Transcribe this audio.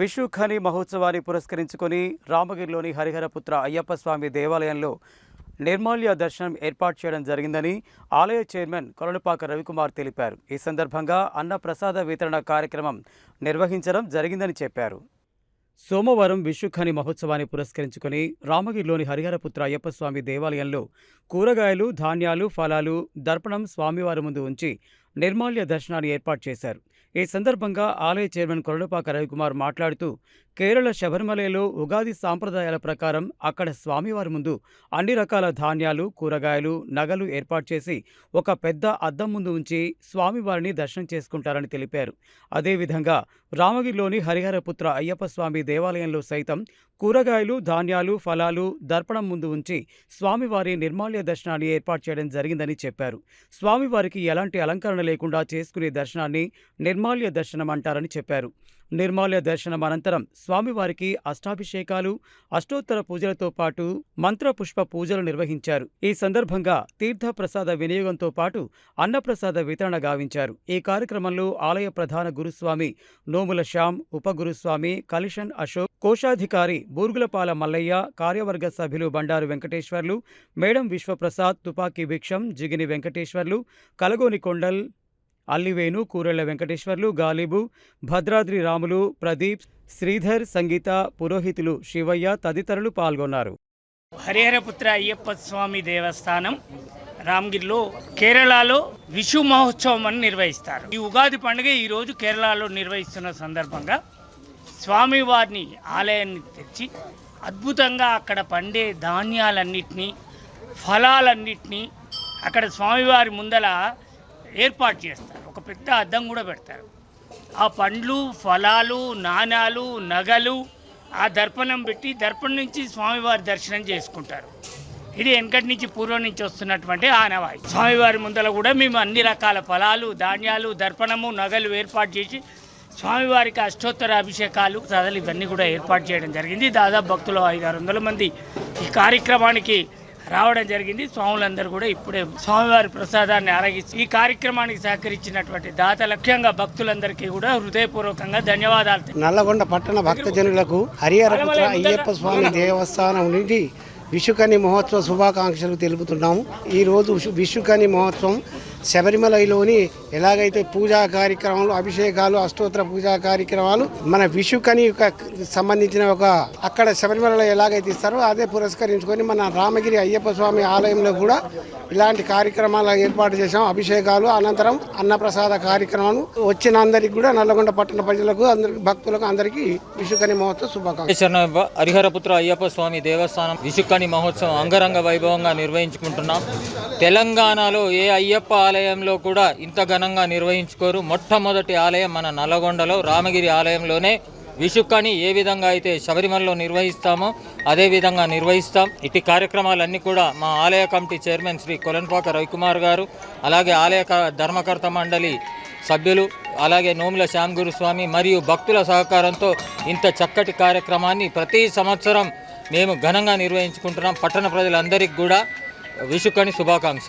విషుఖని మహోత్సవాన్ని పురస్కరించుకొని రామగిరిలోని హరిహరపుత్ర అయ్యప్ప స్వామి దేవాలయంలో నిర్మాల్య దర్శనం ఏర్పాటు చేయడం జరిగిందని ఆలయ చైర్మన్ కొలనుపాక రవికుమార్ తెలిపారు. ఈ సందర్భంగా అన్న ప్రసాద వితరణ కార్యక్రమం నిర్వహించడం జరిగిందని చెప్పారు. సోమవారం విషుఖని మహోత్సవాన్ని పురస్కరించుకొని రామగిరిలోని హరిహరపుత్ర అయ్యప్ప స్వామి దేవాలయంలో కూరగాయలు ధాన్యాలు ఫలాలు దర్పణం స్వామివారి ముందు ఉంచి నిర్మాల్య దర్శనాన్ని ఏర్పాటు చేశారు. ఈ సందర్భంగా ఆలయ చైర్మన్ కొరడుపాక రవికుమార్ మాట్లాడుతూ కేరళ శబరిమలలో ఉగాది సాంప్రదాయాల ప్రకారం అక్కడ స్వామివారి ముందు అన్ని రకాల ధాన్యాలు కూరగాయలు నగలు ఏర్పాటు చేసి ఒక పెద్ద అద్దం ముందు ఉంచి స్వామివారిని దర్శనం చేసుకుంటారని తెలిపారు. అదేవిధంగా రామగిరిలోని హరిహరపుత్ర అయ్యప్ప స్వామి దేవాలయంలో సైతం కూరగాయలు ధాన్యాలు ఫలాలు దర్పణం ముందు ఉంచి స్వామివారి నిర్మాల్య దర్శనాన్ని ఏర్పాటు చేయడం జరిగిందని చెప్పారు. స్వామివారికి ఎలాంటి అలంకరణ లేకుండా చేసుకునే దర్శనాన్ని నిర్మాల్య దర్శనం అంటారని చెప్పారు. నిర్మాల్య దర్శనం అనంతరం స్వామివారికి అష్టాభిషేకాలు అష్టోత్తర పూజలతో పాటు మంత్రపుష్ప పూజలు నిర్వహించారు. ఈ సందర్భంగా తీర్థప్రసాద వినియోగంతో పాటు అన్నప్రసాద వితరణ గావించారు. ఈ కార్యక్రమంలో ఆలయ ప్రధాన గురుస్వామి నోముల శ్యామ్ ఉపగురుస్వామి కలిషన్ అశోక్ కోశాధికారి బూర్గులపాల మల్లయ్య కార్యవర్గ సభ్యులు బండారు వెంకటేశ్వర్లు మేడం విశ్వప్రసాద్ తుపాకీ భిక్షం జిగిని వెంకటేశ్వర్లు కలగోని కొండల్ అల్లివేణు కూరెళ్ళ వెంకటేశ్వర్లు గాలిబు భద్రాద్రి రాములు ప్రదీప్ శ్రీధర్ సంగీత పురోహితులు శివయ్య తదితరులు పాల్గొన్నారు. హరిహరపుత్ర అయ్యప్ప స్వామి దేవస్థానం రామగిరిలో కేరళలో విషు మహోత్సవం అని నిర్వహిస్తారు. ఈ ఉగాది పండుగ ఈరోజు కేరళలో నిర్వహిస్తున్న సందర్భంగా స్వామివారిని ఆలయాన్ని తెచ్చి అద్భుతంగా అక్కడ పండే ధాన్యాలన్నిటినీ ఫలాలన్నిటినీ అక్కడ స్వామివారి ముందల ఏర్పాటు చేస్తారు. ఒక పెద్ద అద్దం కూడా పెడతారు. ఆ పండ్లు ఫలాలు నాణాలు నగలు ఆ దర్పణం పెట్టి దర్పణం నుంచి స్వామివారి దర్శనం చేసుకుంటారు. ఇది వెనకటి నుంచి పూర్వం నుంచి వస్తున్నటువంటి ఆనవాయి స్వామివారి ముందర కూడా మేము అన్ని రకాల ఫలాలు ధాన్యాలు దర్పణము నగలు ఏర్పాటు చేసి స్వామివారికి అష్టోత్తర అభిషేకాలు కథలు ఇవన్నీ కూడా ఏర్పాటు చేయడం జరిగింది. దాదాపు భక్తులు ఐదు ఆరు వందల మంది ఈ కార్యక్రమానికి రావడం జరిగింది. స్వాములందరూ కూడా ఇప్పుడే స్వామివారి ప్రసాదాన్ని ఆరగిస్తూ ఈ కార్యక్రమానికి సహకరించినటువంటి దాత లక్ష్యంగా భక్తులందరికీ కూడా హృదయపూర్వకంగా ధన్యవాదాలు నల్లగొండ పట్టణ భక్తజనులకు హరిహరపుత్ర అయ్యప్ప స్వామి దేవస్థానం నుండి విషుకని మహోత్సవ శుభాకాంక్షలు తెలుపుతున్నాము. ఈరోజు విషు- విషుకని మహోత్సవం శబరిమలలోని ఎలాగైతే పూజా కార్యక్రమాలు అభిషేకాలు అష్టోత్తర పూజా కార్యక్రమాలు మన విషుకని సంబంధించిన ఒక అక్కడ శబరిమలలో ఎలాగైతే ఇస్తారో అదే పురస్కరించుకొని మన రామగిరి అయ్యప్ప స్వామి ఆలయంలో కూడా ఇలాంటి కార్యక్రమాలు ఏర్పాటు చేశాం. అభిషేకాలు అనంతరం అన్నప్రసాద కార్యక్రమాలు. వచ్చిన అందరికి కూడా నల్లగొండ పట్టణ ప్రజలకు అందరికి భక్తులకు అందరికీ విషుకని మహోత్సవ శుభాకాంక్షలు. హరిహరపుత్ర అయ్యప్ప స్వామి దేవస్థానం విషుకని మహోత్సవం అంగరంగ వైభవంగా నిర్వహించుకుంటున్నాం. తెలంగాణలో ఏ అయ్యప్ప ఆలయంలో కూడా ఇంత ఘనంగా నిర్వహించుకోరు. మొట్టమొదటి ఆలయం మన నల్లగొండలో రామగిరి ఆలయంలోనే. విషుక్కని ఏ విధంగా అయితే శబరిమలలో నిర్వహిస్తామో అదేవిధంగా నిర్వహిస్తాం. ఇటు కార్యక్రమాలన్నీ కూడా మా ఆలయ కమిటీ చైర్మన్ శ్రీ కొలన్పాక రవికుమార్ గారు అలాగే ఆలయ ధర్మకర్త మండలి సభ్యులు అలాగే నోముల శ్యామ్ గురుస్వామి మరియు భక్తుల సహకారంతో ఇంత చక్కటి కార్యక్రమాన్ని ప్రతి సంవత్సరం మేము ఘనంగా నిర్వహించుకుంటున్నాం. పట్టణ ప్రజలందరికీ కూడా విషుకని శుభాకాంక్ష